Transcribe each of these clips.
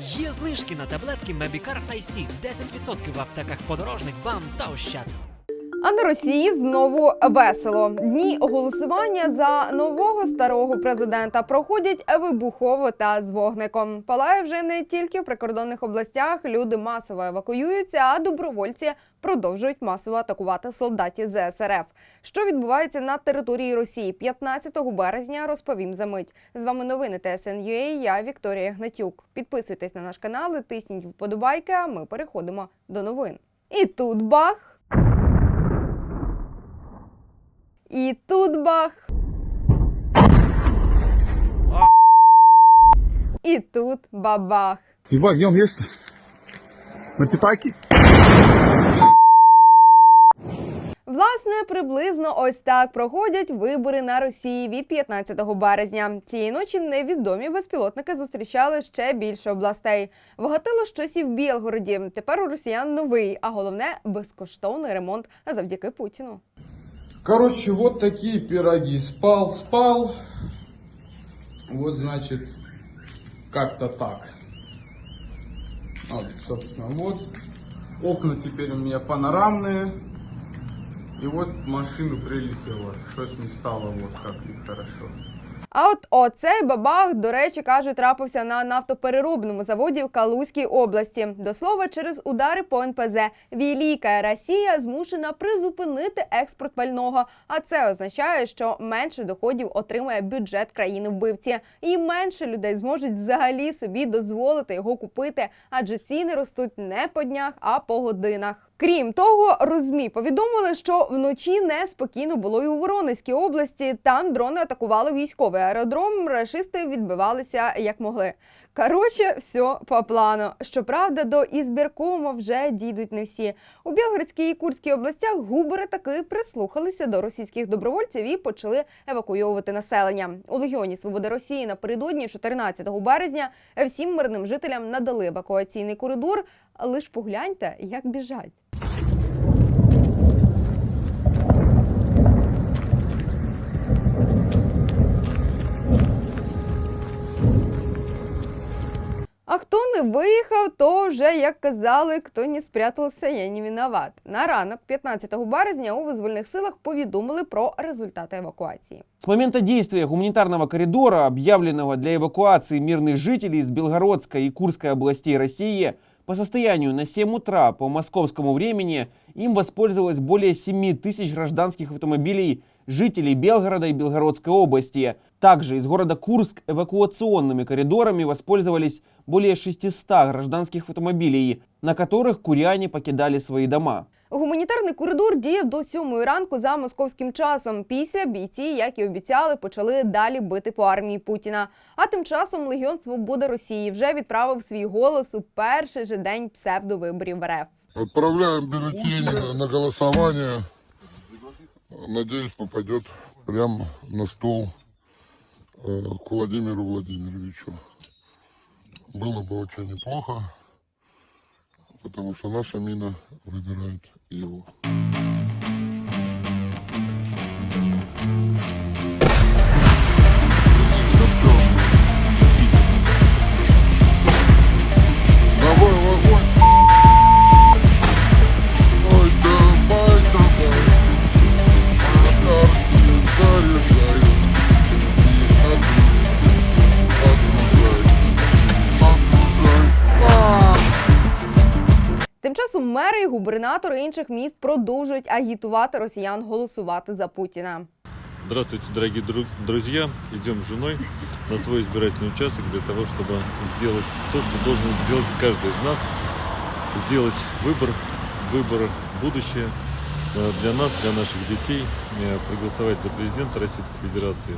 Є знижки на таблетки Мебікар IC 10% в аптеках подорожник, бам та ощад. А на Росії знову весело. Дні голосування за нового старого президента проходять вибухово та з вогником. Палає вже не тільки в прикордонних областях. Люди масово евакуюються, а добровольці продовжують масово атакувати солдатів ЗСРФ. Що відбувається на території Росії 15 березня, розповім за мить. З вами новини ТСНЮА, Я Вікторія Гнатюк. Підписуйтесь на наш канал, і тисніть вподобайки. А ми переходимо до новин. І тут бах. І тут бах. І тут бабах. Ебать, где он есть? На питаке? Власне, приблизно ось так проходять вибори на Росії від 15 березня. Цієї ночі невідомі безпілотники зустрічали ще більше областей. Вгатило щось і в Білгороді. Тепер у росіян новий, а головне безкоштовний ремонт завдяки Путіну. Короче, вот такие пироги. Спал, спал. Вот, значит, как-то так. Вот, собственно, вот. Окна теперь у меня панорамные. И вот машина прилетела. Что-то не стало вот как нехорошо. А от оцей бабах, до речі, кажуть, трапився на нафтопереробному заводі в Калузькій області. До слова, через удари по НПЗ Велика Росія змушена призупинити експорт пального. А це означає, що менше доходів отримає бюджет країни вбивці, і менше людей зможуть взагалі собі дозволити його купити, адже ціни ростуть не по днях, а по годинах. Крім того, розмі повідомили, що вночі неспокійно було і у Воронезькій області. Там дрони атакували військовий аеродром. Рашисти відбивалися як могли. Коротше, все по плану. Щоправда, до ізбіркому вже дійдуть не всі. У Білгородській і Курській областях губери таки прислухалися до російських добровольців і почали евакуйовувати населення. У Легіоні Свободи Росії напередодні 14 березня всім мирним жителям надали евакуаційний коридор. Лиш погляньте, як біжать. А хто не виїхав, то вже як казали, хто не спрятався, я не виноват. На ранок, 15 березня, у визвольних силах повідомили про результати евакуації. С момента действия гуманитарного коридора, объявленного для эвакуации мирных жителей из Белгородской и Курской областей России, по состоянию на 7 утра по московскому времени им воспользовалось более 7 тысяч гражданских автомобилей жителей Белгорода и Белгородской области. Также из города Курск эвакуационными коридорами воспользовались более 600 гражданских автомобилей, на которых куряне покидали свои дома. Гуманітарний коридор діяв до 7 ранку за московським часом. Після бійці, як і обіцяли, почали далі бити по армії Путіна. А тим часом Легіон Свободи Росії вже відправив свій голос у перший же день псевдовиборів РФ. Отправляем бюллетени на голосование. Надеюсь, попадет прямо на стол э, к Владимиру Владимировичу Было бы очень неплохо, потому что наша мина выбирает его. губернатори інших міст продовжують агітувати росіян голосувати за Путіна. Здравствуйте, дорогие дру- друзья. Идем с женой на свой избирательный участок для того, чтобы сделать то, что должен сделать каждый из нас. Сделать выбор, выбор будущее э, для нас, для наших детей, э, проголосовать за президента Российской Федерации.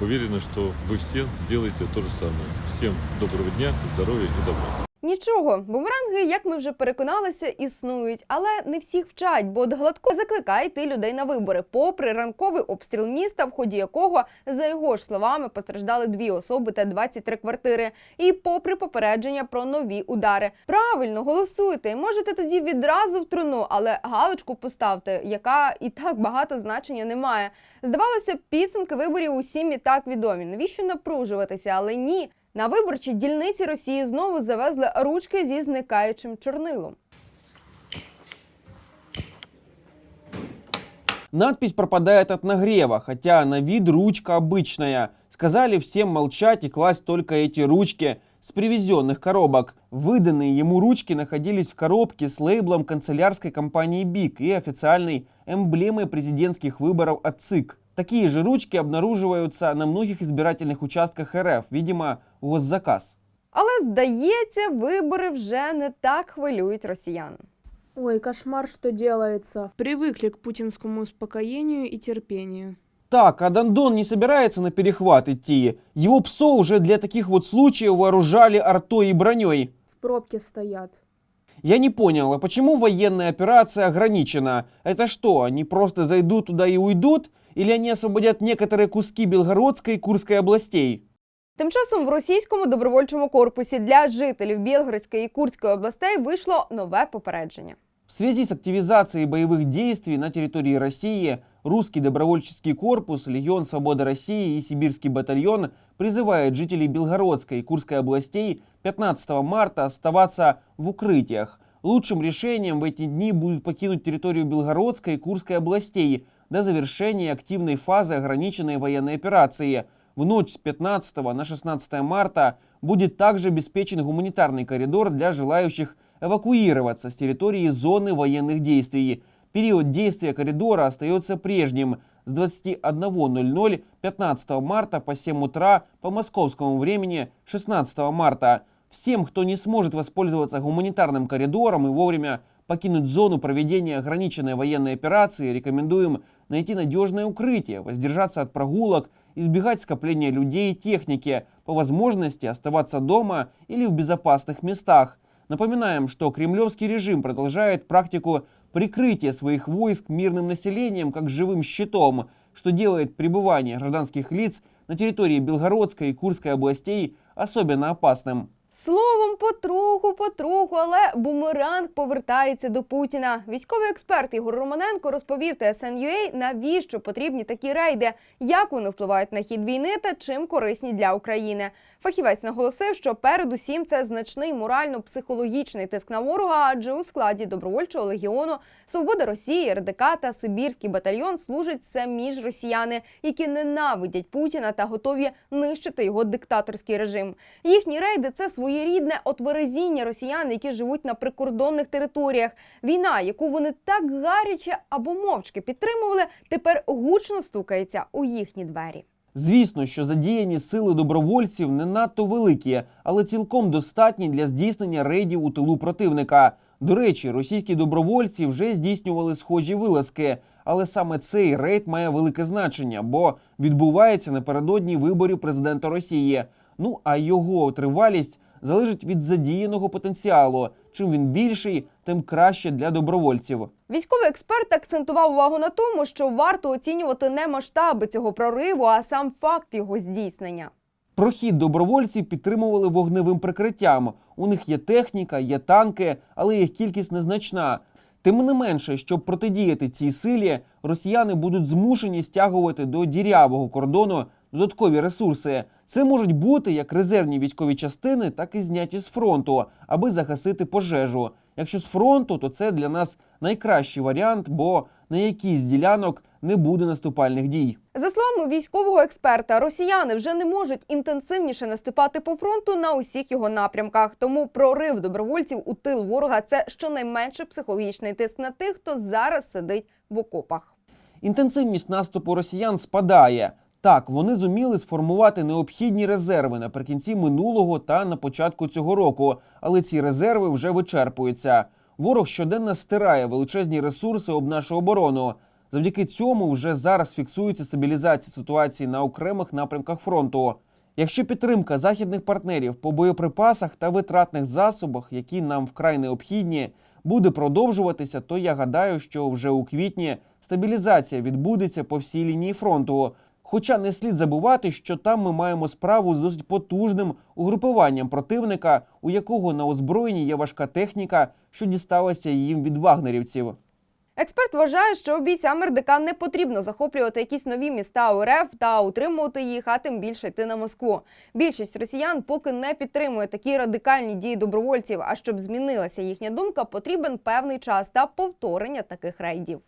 Уверены, что вы все делаете то же самое. Всем доброго дня, здоровья и добра. Нічого, бумеранги, як ми вже переконалися, існують, але не всіх вчать, бо от Гладко закликає йти людей на вибори, попри ранковий обстріл міста, в ході якого, за його ж словами, постраждали дві особи та 23 квартири. І попри попередження про нові удари. Правильно, голосуйте. Можете тоді відразу в труну, але галочку поставте, яка і так багато значення не має. Здавалося, підсумки виборів усім і так відомі. Навіщо напружуватися? Але ні. На виборчі дільниці Росії знову завезли ручки зі зникаючим чорнилом. Надпись пропадает от нагрева, хотя на вид ручка обычная. Сказали всем молчать и класть только эти ручки с привезенных коробок. Выданные ему ручки находились в коробке с лейблом канцелярской компании БИК и официальной эмблемой президентских выборов от ЦИК. Такие же ручки обнаруживаются на многих избирательных участках РФ, видимо, госзаказ. Але здається, вибори вже не так хвилюють росіян. Ой, кошмар, что делается. Привыкли к путинскому успокоению и терпению. Так, а Дондон не собирается на перехват идти. Его ПСО уже для таких вот случаев вооружали артой и броней. В пробке стоят. Я не понял, а почему военная операция ограничена? Это что, они просто зайдут туда и уйдут? Или они освободят некоторые куски Белгородской и Курской областей? Тим часом в російському добровольчому корпусі для жителів Білгородської і Курської областей вийшло нове попередження. В связи с активизацией боевых действий на территории России, русский добровольческий корпус, Легион Свободы России и Сибирский батальон призывает жителей Белгородской и Курской областей 15 марта оставаться в укрытиях. Лучшим решением в эти дни будет покинуть территорию Белгородской и Курской областей до завершения активной фазы ограниченной военной операции. В ночь с 15 на 16 марта будет также обеспечен гуманитарный коридор для желающих эвакуироваться с территории зоны военных действий. Период действия коридора остается прежним с 21.00 15 марта по 7 утра по московскому времени 16 марта. Всем, кто не сможет воспользоваться гуманитарным коридором и вовремя покинуть зону проведения ограниченной военной операции, рекомендуем найти надежное укрытие, воздержаться от прогулок, избегать скопления людей и техники, по возможности оставаться дома или в безопасных местах. Напоминаем, что кремлевский режим продолжает практику прикрытия своих войск мирным населением как живым щитом, что делает пребывание гражданских лиц на территории Белгородской и Курской областей особенно опасным. Словом, потроху, потроху, але бумеранг повертається до Путіна. Військовий експерт Ігор Романенко розповів ТСНЮА, навіщо потрібні такі рейди, як вони впливають на хід війни та чим корисні для України. Фахівець наголосив, що передусім це значний морально-психологічний тиск на ворога, адже у складі добровольчого легіону Свобода Росії, РДК та Сибірський батальйон служать самі ж росіяни, які ненавидять Путіна та готові нищити його диктаторський режим. Їхні рейди це своєрідне отверезіння росіян, які живуть на прикордонних територіях. Війна, яку вони так гаряче або мовчки підтримували, тепер гучно стукається у їхні двері. Звісно, що задіяні сили добровольців не надто великі, але цілком достатні для здійснення рейдів у тилу противника. До речі, російські добровольці вже здійснювали схожі вилазки, але саме цей рейд має велике значення, бо відбувається напередодні виборів президента Росії. Ну а його тривалість залежить від задіяного потенціалу. Чим він більший, тим краще для добровольців. Військовий експерт акцентував увагу на тому, що варто оцінювати не масштаби цього прориву, а сам факт його здійснення. Прохід добровольців підтримували вогневим прикриттям. У них є техніка, є танки, але їх кількість незначна. Тим не менше, щоб протидіяти цій силі, росіяни будуть змушені стягувати до дірявого кордону додаткові ресурси. Це можуть бути як резервні військові частини, так і зняті з фронту, аби загасити пожежу. Якщо з фронту, то це для нас найкращий варіант, бо на якійсь з ділянок не буде наступальних дій. За словами військового експерта, росіяни вже не можуть інтенсивніше наступати по фронту на усіх його напрямках. Тому прорив добровольців у тил ворога це щонайменше психологічний тиск на тих, хто зараз сидить в окопах. Інтенсивність наступу росіян спадає. Так, вони зуміли сформувати необхідні резерви наприкінці минулого та на початку цього року, але ці резерви вже вичерпуються. Ворог щоденно стирає величезні ресурси об нашу оборону. Завдяки цьому вже зараз фіксується стабілізація ситуації на окремих напрямках фронту. Якщо підтримка західних партнерів по боєприпасах та витратних засобах, які нам вкрай необхідні, буде продовжуватися, то я гадаю, що вже у квітні стабілізація відбудеться по всій лінії фронту. Хоча не слід забувати, що там ми маємо справу з досить потужним угрупуванням противника, у якого на озброєнні є важка техніка, що дісталася їм від вагнерівців. Експерт вважає, що бійцям РДК не потрібно захоплювати якісь нові міста УРФ та утримувати їх, а тим більше йти на Москву. Більшість росіян поки не підтримує такі радикальні дії добровольців. А щоб змінилася їхня думка, потрібен певний час та повторення таких рейдів.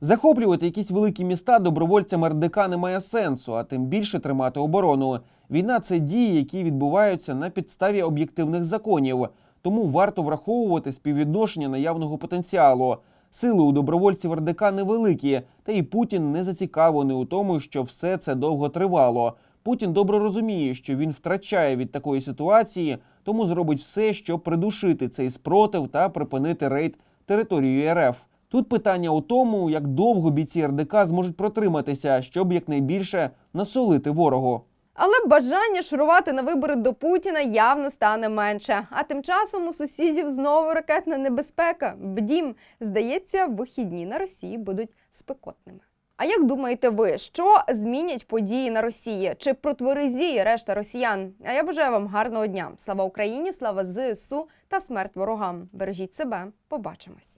Захоплювати якісь великі міста добровольцям РДК немає сенсу, а тим більше тримати оборону. Війна це дії, які відбуваються на підставі об'єктивних законів. Тому варто враховувати співвідношення наявного потенціалу. Сили у добровольців РДК невеликі, та і Путін не зацікавлений у тому, що все це довго тривало. Путін добре розуміє, що він втрачає від такої ситуації, тому зробить все, щоб придушити цей спротив та припинити рейд територією РФ. Тут питання у тому, як довго бійці РДК зможуть протриматися, щоб якнайбільше насолити ворогу. Але бажання шурувати на вибори до Путіна явно стане менше. А тим часом у сусідів знову ракетна небезпека. Бдім, здається, вихідні на Росії будуть спекотними. А як думаєте ви, що змінять події на Росії? Чи протверезіє решта росіян? А я бажаю вам гарного дня. Слава Україні, слава ЗСУ та смерть ворогам. Бережіть себе, побачимось.